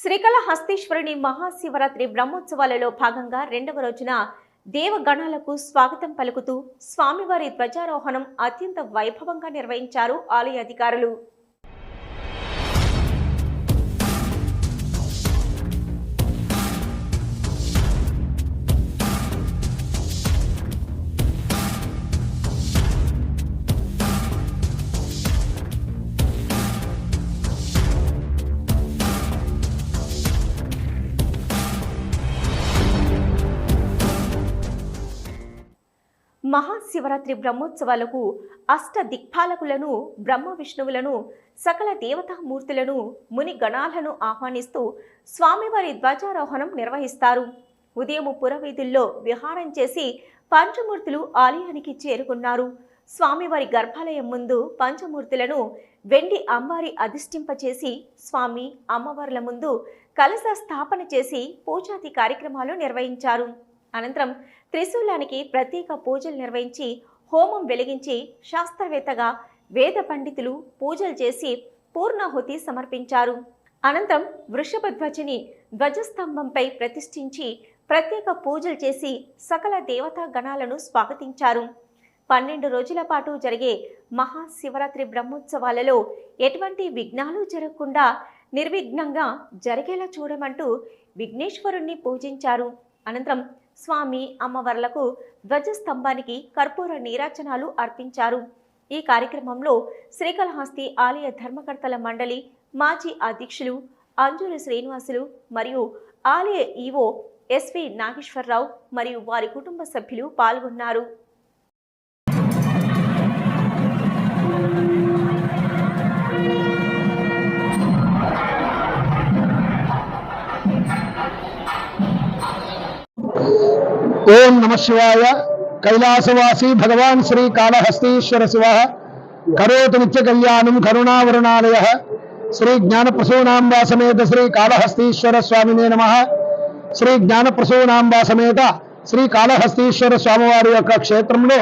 శ్రీకళహస్తీశ్వరుని మహాశివరాత్రి బ్రహ్మోత్సవాలలో భాగంగా రెండవ రోజున దేవగణాలకు స్వాగతం పలుకుతూ స్వామివారి ధ్వజారోహణం అత్యంత వైభవంగా నిర్వహించారు ఆలయ అధికారులు. మహాశివరాత్రి బ్రహ్మోత్సవాలకు అష్ట దిక్పాలకులను బ్రహ్మ విష్ణువులను సకల దేవతామూర్తులను ముని గణాలను ఆహ్వానిస్తూ స్వామివారి ధ్వజారోహణం నిర్వహిస్తారు. ఉదయం పురవీధుల్లో విహారం చేసి పంచమూర్తులు ఆలయానికి చేరుకున్నారు. స్వామివారి గర్భాలయం ముందు పంచమూర్తులను వెండి అంబారి అధిష్ఠింపచేసి స్వామి అమ్మవార్ల ముందు కలశ స్థాపన చేసి పూజాది కార్యక్రమాలు నిర్వహించారు. అనంతరం త్రిశూలానికి ప్రత్యేక పూజలు నిర్వహించి హోమం వెలిగించి శాస్త్రవేత్తగా వేద పండితులు పూజలు చేసి పూర్ణాహుతి సమర్పించారు. అనంతరం వృషభ ధ్వజని ధ్వజస్తంభంపై ప్రతిష్ఠించి ప్రత్యేక పూజలు చేసి సకల దేవతా గణాలను స్వాగతించారు. పన్నెండు రోజుల పాటు జరిగే మహాశివరాత్రి బ్రహ్మోత్సవాలలో ఎటువంటి విఘ్నాలు జరగకుండా నిర్విఘ్నంగా జరిగేలా చూడమంటూ విఘ్నేశ్వరుణ్ణి పూజించారు. అనంతరం స్వామి అమ్మవార్లకు ధ్వజస్తంభానికి కర్పూర నీరాజనాలు అర్పించారు. ఈ కార్యక్రమంలో శ్రీకాళహస్తి ఆలయ ధర్మకర్తల మండలి మాజీ అధ్యక్షులు అంజూరు శ్రీనివాసులు మరియు ఆలయ ఈవో ఎస్వి నాగేశ్వరరావు మరియు వారి కుటుంబ సభ్యులు పాల్గొన్నారు. ఓం నమ శివాయ కైలాసవాసి భగవాన్ శ్రీ కాళహస్తీశ్వర శివ కరోతు నిత్య కళ్యాణం కరుణావరుణాలయ శ్రీ జ్ఞానప్రసూనాంబా సమేత శ్రీ కాళహస్తీశ్వర స్వామినే నమ శ్రీ జ్ఞానప్రసూనాంబా సమేత శ్రీ కాళహస్తీశ్వర స్వామివారి యొక్క క్షేత్రంలో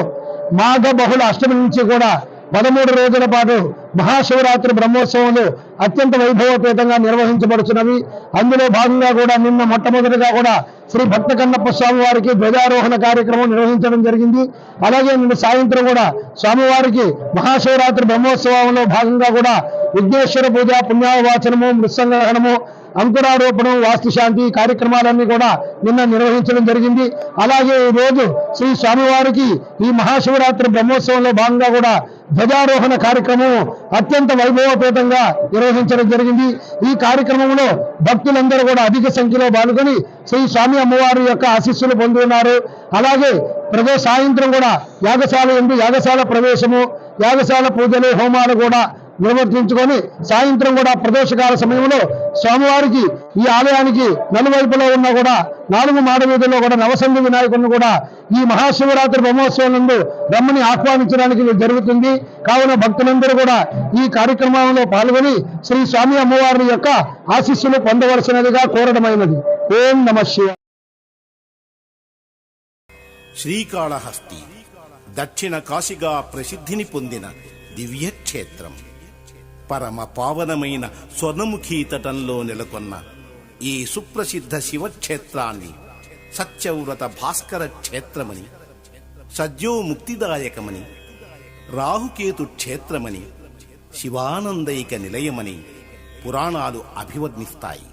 మాఘ బహుళ అష్టమి నుంచి కూడా పదమూడు రోజుల పాటు మహాశివరాత్రి బ్రహ్మోత్సవాలు అత్యంత వైభవపేతంగా నిర్వహించబడుతున్నవి అందులో భాగంగా కూడా నిన్న మొట్టమొదటిగా కూడా శ్రీ భక్త కన్నప్ప స్వామి వారికి ధ్వజారోహణ కార్యక్రమం నిర్వహించడం జరిగింది. అలాగే నిన్న సాయంత్రం కూడా స్వామివారికి మహాశివరాత్రి బ్రహ్మోత్సవంలో భాగంగా కూడా విఘ్నేశ్వర పూజ పుణ్యావాచనము మృత్సంగ్రహణము అంకురారోపణం వాస్తుశాంతి కార్యక్రమాలన్నీ కూడా నిన్న నిర్వహించడం జరిగింది. అలాగే ఈ రోజు శ్రీ స్వామివారికి ఈ మహాశివరాత్రి బ్రహ్మోత్సవంలో భాగంగా కూడా ధ్వజారోహణ కార్యక్రమం అత్యంత వైభవపేతంగా నిర్వహించడం జరిగింది. ఈ కార్యక్రమంలో భక్తులందరూ కూడా అధిక సంఖ్యలో పాల్గొని శ్రీ స్వామి అమ్మవారి యొక్క ఆశీస్సులు పొందుతున్నారు అలాగే ప్రజా సాయంత్రం కూడా యాగశాల ఎందు యాగశాల ప్రవేశము యాగశాల పూజలు హోమాలు కూడా నిర్వర్తించుకొని సాయంత్రం కూడా ప్రదోషకాల సమయంలో స్వామివారికి ఈ ఆలయానికి నలువైపులో ఉన్న కూడా నాలుగు మాడవీధుల్లో కూడా నవసంధి వినాయకుడిని కూడా ఈ మహాశివరాత్రి బ్రహ్మోత్సవం నందు రమ్మని ఆహ్వానించడానికి జరుగుతుంది. కావున భక్తులందరూ కూడా ఈ కార్యక్రమంలో పాల్గొని శ్రీ స్వామి అమ్మవారి యొక్క ఆశీస్సులు పొందవలసినదిగా కోరడమైనది. ఓం నమ శివ. శ్రీకాళహస్తి దక్షిణ కాశీగా ప్రసిద్ధిని పొందిన దివ్యక్షేత్రం. పరమ పావనమైన స్వర్ణముఖీతటంలో నెలకొన్న ఈ సుప్రసిద్ధ శివక్షేత్రాన్ని సత్యవ్రత భాస్కర క్షేత్రమని సద్యో ముక్తిదాయకమని రాహుకేతు క్షేత్రమని శివానందైక నిలయమని పురాణాలు అభివర్ణిస్తాయి.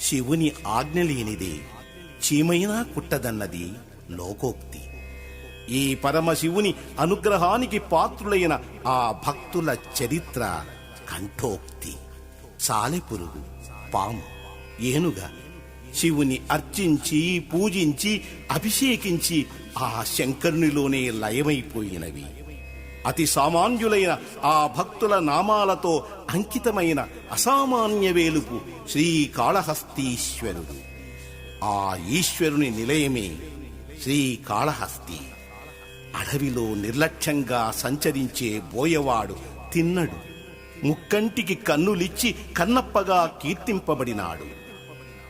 శివుని ఆజ్ఞ లేనిదే చీమైనా కుట్టదన్నది లోకోక్తి. ఈ పరమశివుని అనుగ్రహానికి పాత్రులైన ఆ భక్తుల చరిత్ర కంఠోక్తి సాలెపురుగు పాము ఏనుగ శివుని అర్చించి పూజించి అభిషేకించి ఆ శంకరునిలోనే లయమైపోయినవి. అతి సామాన్యులైన ఆ భక్తుల నామాలతో అంకితమైన అసామాన్య వేలుపు శ్రీకాళహస్తీశ్వరుడు. ఆ ఈశ్వరుని నిలయమే శ్రీకాళహస్తి. అడవిలో నిర్లక్ష్యంగా సంచరించే బోయవాడు తిన్నడు. ముక్కంటికి కన్నులిచ్చి కన్నప్పగా కీర్తింపబడినాడు.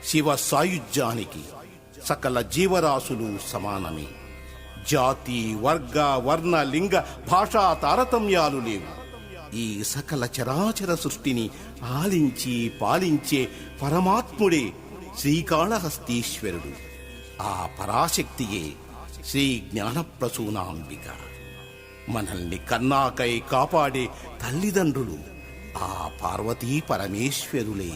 శివ సాయుధ్యానికి సకల జీవరాశులు సమానమే. జాతి వర్గ వర్ణ లింగ భాషా తారతమ్యాలు లేవు. ఈ సకల చరాచర సృష్టిని ఆలించి పాలించే పరమాత్ముడే శ్రీకాళహస్తీశ్వరుడు. ఆ పరాశక్తియే శ్రీ జ్ఞానప్రసూనాంబిక. మనల్ని కన్నాకై కాపాడే తల్లిదండ్రులు ఆ పార్వతీ పరమేశ్వరులే.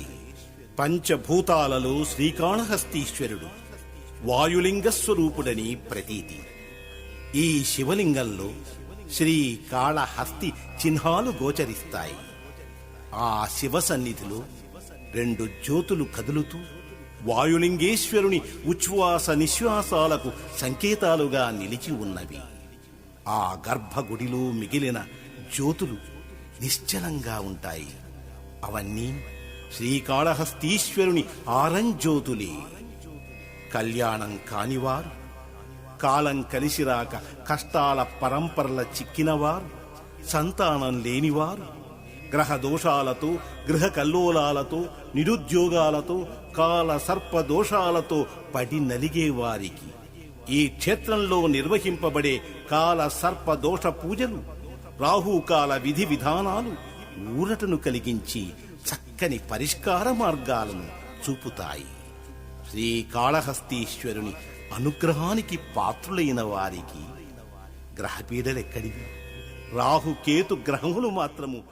పంచభూతాలలో శ్రీకాళహస్తీశ్వరుడు వాయులింగ స్వరూపుడని ప్రతీతి. ఈ శివలింగంలో శ్రీ కాళహస్తి చిహ్నాలు గోచరిస్తాయి. ఆ శివ సన్నిధిలో రెండు జ్యోతులు కదులుతూ వాయులింగేశ్వరుని ఉచ్ఛ్వాస నిశ్వాసాలకు సంకేతాలుగా నిలిచి ఉన్నవి. ఆ గర్భగుడిలో మిగిలిన జ్యోతులు నిశ్చలంగా ఉంటాయి. అవన్నీ శ్రీకాళహస్తీశ్వరుని ఆరంజ్యోతులే. కళ్యాణం కానివారు కాలం కలిసిరాక కష్టాల పరంపరల చిక్కినవారు సంతానం లేనివారు గ్రహ దోషాలతో గృహ కల్లోలాలతో నిరుద్యోగాలతో కాల సర్ప దోషాలతో పడి నలిగేవారికి. ఈ క్షేత్రంలో నిర్వహింపబడే కాల సర్ప దోష పూజలు రాహుకాల విధి విధానాలు ఊరటను కలిగించి చక్కని పరిష్కార మార్గాలను చూపుతాయి. శ్రీకాళహస్తీశ్వరుని అనుగ్రహానికి పాత్రులైన వారికి గ్రహపీడలెక్కడివి? రాహుకేతు గ్రహములు మాత్రము